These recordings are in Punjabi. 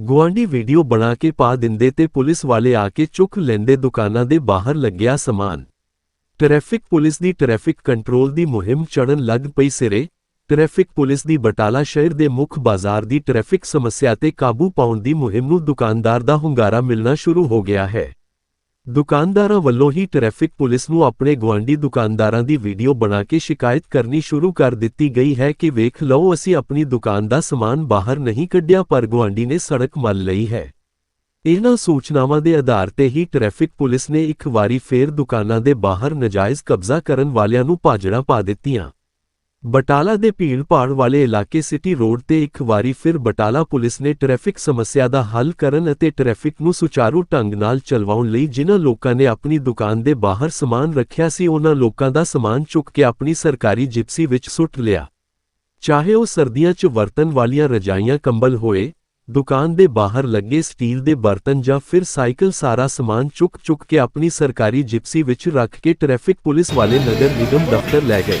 ਗੁਆਂਢੀ ਵੀਡੀਓ ਬਣਾ ਕੇ ਪਾ ਦਿੰਦੇ ਤੇ ਪੁਲਿਸ ਵਾਲੇ ਆ ਕੇ ਚੁੱਕ ਲੈਂਦੇ ਦੁਕਾਨਾਂ ਦੇ ਬਾਹਰ ਲੱਗਿਆ ਸਮਾਨ। ਟ੍ਰੈਫਿਕ ਪੁਲਿਸ ਦੀ ਟ੍ਰੈਫਿਕ ਕੰਟਰੋਲ ਦੀ ਮੁਹਿੰਮ ਚੜਨ ਲੱਗ ਪਈ ਸਿਰੇ। ਟ੍ਰੈਫਿਕ ਪੁਲਿਸ ਦੀ ਬਟਾਲਾ ਸ਼ਹਿਰ ਦੇ ਮੁੱਖ ਬਾਜ਼ਾਰ ਦੀ ਟ੍ਰੈਫਿਕ ਸਮੱਸਿਆ ਤੇ ਕਾਬੂ ਪਾਉਣ ਦੀ ਮੁਹਿੰਮ ਨੂੰ ਦੁਕਾਨਦਾਰ ਦਾ ਹੁੰਗਾਰਾ ਮਿਲਣਾ ਸ਼ੁਰੂ ਹੋ ਗਿਆ ਹੈ। ਦੁਕਾਨਦਾਰਾਂ ਵੱਲੋਂ ਹੀ ਟ੍ਰੈਫਿਕ ਪੁਲਿਸ ਨੂੰ ਆਪਣੇ ਗੁਆਂਢੀ ਦੁਕਾਨਦਾਰਾਂ ਦੀ ਵੀਡੀਓ ਬਣਾ ਕੇ ਸ਼ਿਕਾਇਤ ਕਰਨੀ ਸ਼ੁਰੂ ਕਰ ਦਿੱਤੀ ਗਈ ਹੈ ਕਿ ਵੇਖ ਲਓ, ਅਸੀਂ ਆਪਣੀ ਦੁਕਾਨ ਦਾ ਸਮਾਨ ਬਾਹਰ ਨਹੀਂ ਕੱਢਿਆ, ਪਰ ਗੁਆਂਢੀ ਨੇ ਸੜਕ ਮੱਲ ਲਈ ਹੈ। ਇਹਨਾਂ ਸੂਚਨਾਵਾਂ ਦੇ ਆਧਾਰ ਤੇ ਹੀ ਟ੍ਰੈਫਿਕ ਪੁਲਿਸ ਨੇ ਇੱਕ ਵਾਰੀ ਫੇਰ ਦੁਕਾਨਾਂ ਦੇ ਬਾਹਰ ਨਜਾਇਜ਼ ਕਬਜ਼ਾ ਕਰਨ ਵਾਲਿਆਂ ਨੂੰ ਭਾਜੜਾਂ ਪਾ ਦਿੱਤੀਆਂ। ਬਟਾਲਾ ਦੇ ਭੀੜ-ਭਾੜ ਵਾਲੇ ਇਲਾਕੇ ਸਿਟੀ ਰੋਡ ਤੇ ਇੱਕ ਵਾਰੀ ਫਿਰ ਬਟਾਲਾ ਪੁਲਿਸ ਨੇ ਟ੍ਰੈਫਿਕ ਸਮੱਸਿਆ ਦਾ ਹੱਲ ਕਰਨ ਅਤੇ ਟ੍ਰੈਫਿਕ ਨੂੰ ਸੁਚਾਰੂ ਢੰਗ ਨਾਲ ਚਲਵਾਉਣ ਲਈ ਜਿਨ੍ਹਾਂ ਲੋਕਾਂ ਨੇ ਆਪਣੀ ਦੁਕਾਨ ਦੇ ਬਾਹਰ ਸਮਾਨ ਰੱਖਿਆ ਸੀ, ਉਹਨਾਂ ਲੋਕਾਂ ਦਾ ਸਮਾਨ ਚੁੱਕ ਕੇ ਆਪਣੀ ਸਰਕਾਰੀ ਜਿਪਸੀ ਵਿੱਚ ਸੁੱਟ ਲਿਆ। ਚਾਹੇ ਉਹ ਸਰਦੀਆਂ 'ਚ ਵਰਤਣ ਵਾਲੀਆਂ ਰਜਾਈਆਂ ਕੰਬਲ ਹੋਏ, ਦੁਕਾਨ ਦੇ ਬਾਹਰ ਲੱਗੇ ਸਟੀਲ ਦੇ ਬਰਤਨ ਜਾਂ ਫਿਰ ਸਾਈਕਲ ਸਾਰਾ ਸਮਾਨ ਚੁੱਕ-ਚੁੱਕ ਕੇ ਆਪਣੀ ਸਰਕਾਰੀ ਜਿਪਸੀ ਵਿੱਚ ਰੱਖ ਕੇ ਟ੍ਰੈਫਿਕ ਪੁਲਿਸ ਵਾਲੇ ਨਗਰ ਨਿਗਮ ਦਫ਼ਤਰ ਲੈ ਗਏ।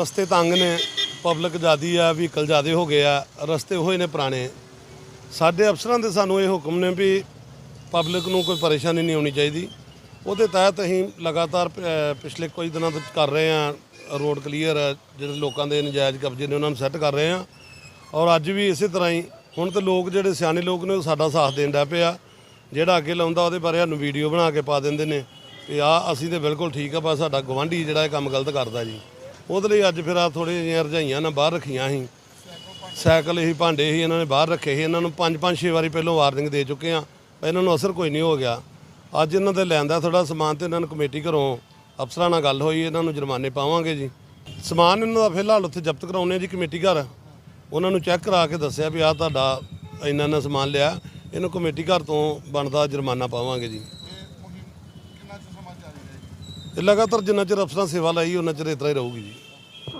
ਰਸਤੇ ਤੰਗ ਨੇ ਪਬਲਿਕ ਜ਼ਿਆਦੀ ਆ ਵਹੀਕਲ ਜ਼ਿਆਦੇ ਹੋ ਗਏ ਆ, ਰਸਤੇ ਹੋਏ ਨੇ ਪੁਰਾਣੇ। ਸਾਡੇ ਅਫਸਰਾਂ ਦੇ ਸਾਨੂੰ ਇਹ ਹੁਕਮ ਨੇ ਵੀ ਪਬਲਿਕ ਨੂੰ ਕੋਈ ਪਰੇਸ਼ਾਨੀ ਨਹੀਂ ਹੋਣੀ ਚਾਹੀਦੀ। ਉਹਦੇ ਤਹਿਤ ਅਸੀਂ ਲਗਾਤਾਰ ਪਿਛਲੇ ਕੁਝ ਦਿਨਾਂ ਤੋਂ ਕਰ ਰਹੇ ਆ ਰੋਡ ਕਲੀਅਰ ਜਿਹੜੇ ਲੋਕਾਂ ਦੇ ਨਜਾਇਜ਼ ਕਬਜ਼ੇ ਨੇ ਉਹਨਾਂ ਨੂੰ ਸੈੱਟ ਕਰ ਰਹੇ ਆ ਔਰ ਅੱਜ ਵੀ ਇਸੇ ਤਰ੍ਹਾਂ ਹੀ, ਹੁਣ ਤੇ ਲੋਕ ਜਿਹੜੇ ਸਿਆਣੇ ਲੋਕ ਨੇ ਉਹ ਸਾਡਾ ਸਾਥ ਦੇਣ ਡੈ ਪਿਆ ਜਿਹੜਾ ਅੱਗੇ ਲਾਉਂਦਾ ਉਹਦੇ ਬਾਰੇ ਸਾਨੂੰ ਵੀਡੀਓ ਬਣਾ ਕੇ ਪਾ ਦਿੰਦੇ ਨੇ। ਤੇ ਆ ਅਸੀਂ ਤੇ ਬਿਲਕੁਲ ਠੀਕ ਆ, ਬਸ ਸਾਡਾ ਗਵਾਂਢੀ ਜਿਹੜਾ ਇਹ ਕੰਮ ਗਲਤ ਕਰਦਾ ਜੀ। ਉਹਦੇ ਲਈ ਅੱਜ ਫਿਰ ਆ ਥੋੜ੍ਹੀਆਂ ਜਿਹੀਆਂ ਰਜਾਈਆਂ ਨਾ ਬਾਹਰ ਰੱਖੀਆਂ ਸੀ। ਸਾਈਕਲ ਹੀ, ਭਾਂਡੇ ਹੀ ਇਹਨਾਂ ਨੇ ਬਾਹਰ ਰੱਖੇ ਸੀ। ਇਹਨਾਂ ਨੂੰ ਪੰਜ ਪੰਜ, ਛੇ ਵਾਰੀ ਪਹਿਲਾਂ ਵਾਰਨਿੰਗ ਦੇ ਚੁੱਕੇ ਆ ਪਰ ਇਹਨਾਂ ਨੂੰ ਅਸਰ ਕੋਈ ਨਹੀਂ ਹੋ ਗਿਆ। ਅੱਜ ਇਹਨਾਂ ਦੇ ਲੈਂਦਾ ਥੋੜਾ ਸਮਾਨ ਤੇ ਇਹਨਾਂ ਨੂੰ ਕਮੇਟੀ ਘਰੋਂ ਅਫਸਰਾਂ ਨਾਲ ਗੱਲ ਹੋਈ, ਇਹਨਾਂ ਨੂੰ ਜੁਰਮਾਨੇ ਪਾਵਾਂਗੇ ਜੀ। ਸਮਾਨ ਇਹਨਾਂ ਦਾ ਫਿਲਹਾਲ ਉੱਥੇ ਜ਼ਬਤ ਕਰਾਉਣੇ ਆ ਜੀ ਕਮੇਟੀ ਘਰ। ਉਹਨਾਂ ਨੂੰ ਚੈੱਕ ਕਰਾ ਕੇ ਦੱਸਿਆ ਵੀ ਆ ਤੁਹਾਡਾ ਇੰਨਾ ਇੰਨਾ ਸਮਾਨ ਲਿਆ। ਇਹਨੂੰ ਕਮੇਟੀ ਘਰ ਤੋਂ ਬਣਦਾ ਜੁਰਮਾਨਾ ਪਾਵਾਂਗੇ ਜੀ। ਇਹ ਲਗਾਤਾਰ ਜਿੰਨਾ ਚਿਰ ਅਫਸਰਾਂ ਸੇਵਾ ਲਈ ਉਹਨਾਂ ਚਿਰ ਇਸ ਤਰ੍ਹਾਂ ਹੀ ਰਹੂਗੀ ਜੀ।